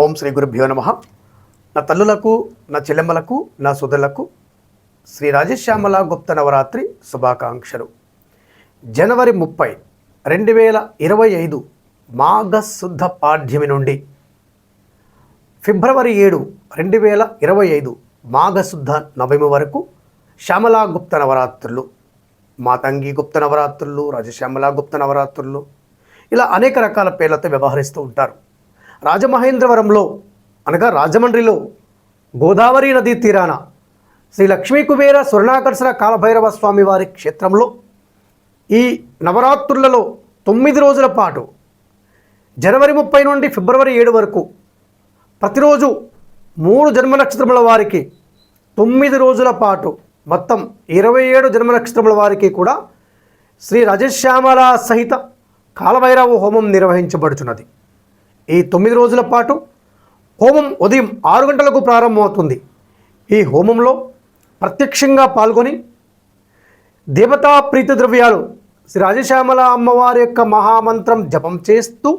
ఓం శ్రీ గురుభ్యో నమ. నా తల్లులకు నా చెల్లెమ్మలకు నా సుధలకు శ్రీ రాజశ్యామల గుప్త నవరాత్రి శుభాకాంక్షలు. జనవరి ముప్పై రెండు వేల ఇరవై ఐదు మాఘశుద్ధ పాఠ్యమి నుండి ఫిబ్రవరి ఏడు రెండు వేల ఇరవై ఐదు మాఘశుద్ధ నవమి వరకు శ్యామలా గుప్త నవరాత్రులు మాతంగి గుప్త నవరాత్రులు రాజశ్యామల గుప్త నవరాత్రులు ఇలా అనేక రకాల పేర్లతో వ్యవహరిస్తూ ఉంటారు. రాజమహేంద్రవరంలో అనగా రాజమండ్రిలో గోదావరి నదీ తీరాన శ్రీ లక్ష్మీ కుబేర స్వర్ణాకర్షణ కాలభైరవ స్వామి వారి క్షేత్రంలో ఈ నవరాత్రులలో తొమ్మిది రోజుల పాటు జనవరి ముప్పై నుండి ఫిబ్రవరి ఏడు వరకు ప్రతిరోజు మూడు జన్మ నక్షత్రముల వారికి తొమ్మిది రోజుల పాటు మొత్తం ఇరవై ఏడు జన్మ నక్షత్రముల వారికి కూడా శ్రీ రాజశ్యామల సహిత కాలభైరవ హోమం నిర్వహించబడుచున్నది. ఈ తొమ్మిది రోజుల పాటు హోమం ఉదయం ఆరు గంటలకు ప్రారంభమవుతుంది. ఈ హోమంలో ప్రత్యక్షంగా పాల్గొని దేవతా ప్రీతి ద్రవ్యాలు శ్రీ రాజశ్యామల అమ్మవారి యొక్క మహామంత్రం జపం చేస్తూ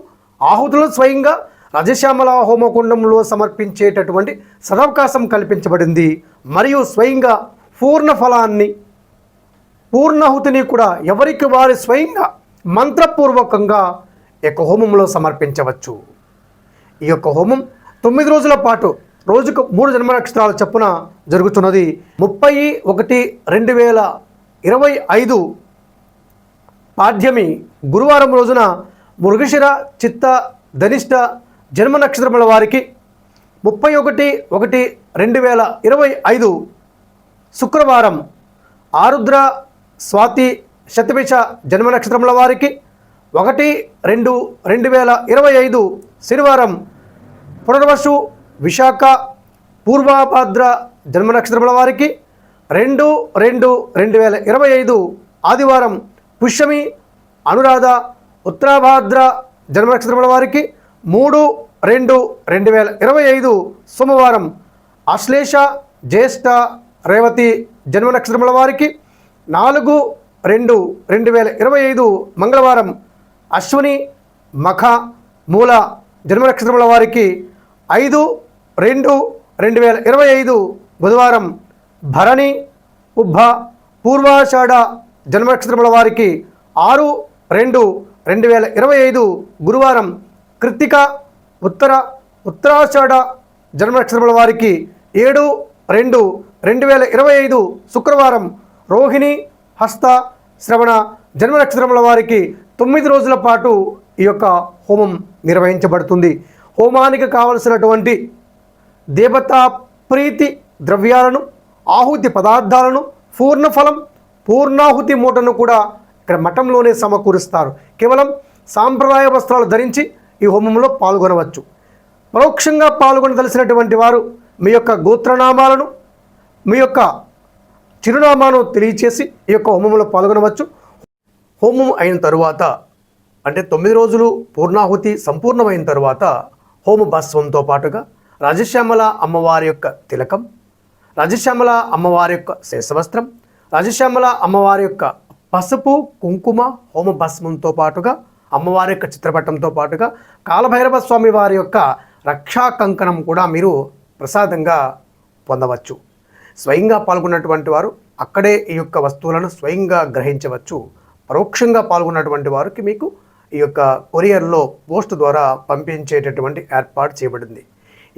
ఆహుతులను స్వయంగా రాజశ్యామల హోమకుండంలో సమర్పించేటటువంటి సదవకాశం కల్పించబడింది. మరియు స్వయంగా పూర్ణ ఫలాన్ని పూర్ణాహుతిని కూడా ఎవరికి వారి స్వయంగా మంత్రపూర్వకంగా యొక్క హోమంలో సమర్పించవచ్చు. ఈ యొక్క హోమం తొమ్మిది రోజుల పాటు రోజుకు మూడు జన్మ నక్షత్రాల చొప్పున జరుగుతున్నది. ముప్పై ఒకటి రెండు వేల ఇరవై ఐదు పాఠ్యమి గురువారం రోజున మృగశిర చిత్త ధనిష్ట జన్మ నక్షత్రముల వారికి ముప్పై ఒకటి ఒకటి రెండు వేల ఇరవై ఐదు శుక్రవారం ఆరుద్ర స్వాతి శతభిష జన్మ నక్షత్రముల వారికి ఒకటి రెండు రెండు వేల ఇరవై ఐదు శనివారం పునర్వసు విశాఖ పూర్వాభాద్ర జన్మ నక్షత్రముల వారికి రెండు రెండు రెండు వేల ఇరవై ఐదు ఆదివారం పుష్యమి అనురాధ ఉత్తరాభాద్ర జన్మ నక్షత్రముల వారికి మూడు రెండు రెండు వేల ఇరవై ఐదు సోమవారం అశ్లేష జ్యేష్ఠ రేవతి జన్మ నక్షత్రముల వారికి నాలుగు రెండు రెండు వేల ఇరవై ఐదు మంగళవారం అశ్విని మఖ మూల జన్మ నక్షత్రముల వారికి ఐదు రెండు రెండు వేల ఇరవై ఐదు బుధవారం భరణి ఉబ్బ పూర్వాషాఢ జన్మనక్షత్రముల వారికి ఆరు రెండు రెండు వేల ఇరవై ఐదు గురువారం కృత్తిక ఉత్తర ఉత్తరాషాఢ జన్మనక్షత్రముల వారికి ఏడు రెండు రెండు వేల ఇరవై ఐదు శుక్రవారం రోహిణి హస్త శ్రవణ జన్మ నక్షత్రముల వారికి తొమ్మిది రోజుల పాటు ఈ యొక్క హోమం నిర్వహించబడుతుంది. హోమానికి కావలసినటువంటి దేవతా ప్రీతి ద్రవ్యాలను ఆహుతి పదార్థాలను పూర్ణఫలం పూర్ణాహుతి మూటను కూడా ఇక్కడ మఠంలోనే సమకూరుస్తారు. కేవలం సాంప్రదాయ వస్త్రాలు ధరించి ఈ హోమంలో పాల్గొనవచ్చు. పరోక్షంగా పాల్గొనదలిసినటువంటి వారు మీ యొక్క గోత్రనామాలను మీ యొక్క చిరునామాను తెలియచేసి ఈ యొక్క హోమంలో పాల్గొనవచ్చు. హోమం అయిన తరువాత అంటే తొమ్మిది రోజులు పూర్ణాహుతి సంపూర్ణమైన తరువాత హోమ భస్వంతో పాటుగా రాజశ్యామల అమ్మవారి యొక్క తిలకం రాజశ్యామల అమ్మవారి యొక్క శేషవస్త్రం రాజశ్యామల అమ్మవారి యొక్క పసుపు కుంకుమ హోమ భస్మంతో పాటుగా అమ్మవారి యొక్క చిత్రపటంతో పాటుగా కాలభైరవ స్వామి వారి యొక్క రక్షా కంకణం కూడా మీరు ప్రసాదంగా పొందవచ్చు. స్వయంగా పాల్గొన్నటువంటి వారు అక్కడే ఈ యొక్క వస్తువులను స్వయంగా గ్రహించవచ్చు. పరోక్షంగా పాల్గొన్నటువంటి వారికి మీకు ఈ యొక్క కొరియర్లో పోస్ట్ ద్వారా పంపించేటటువంటి ఏర్పాటు చేయబడింది.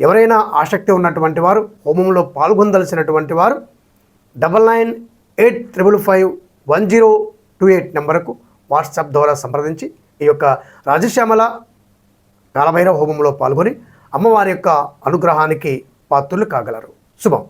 ఎవరైనా ఆసక్తి ఉన్నటువంటి వారు హోమంలో పాల్గొనదలసినటువంటి వారు double nine eight triple five one zero two eight నెంబర్కు వాట్సాప్ ద్వారా సంప్రదించి ఈ యొక్క రాజశ్యామల కాలభైరవ హోమంలో పాల్గొని అమ్మవారి యొక్క అనుగ్రహానికి పాత్రులు కాగలరు. శుభం.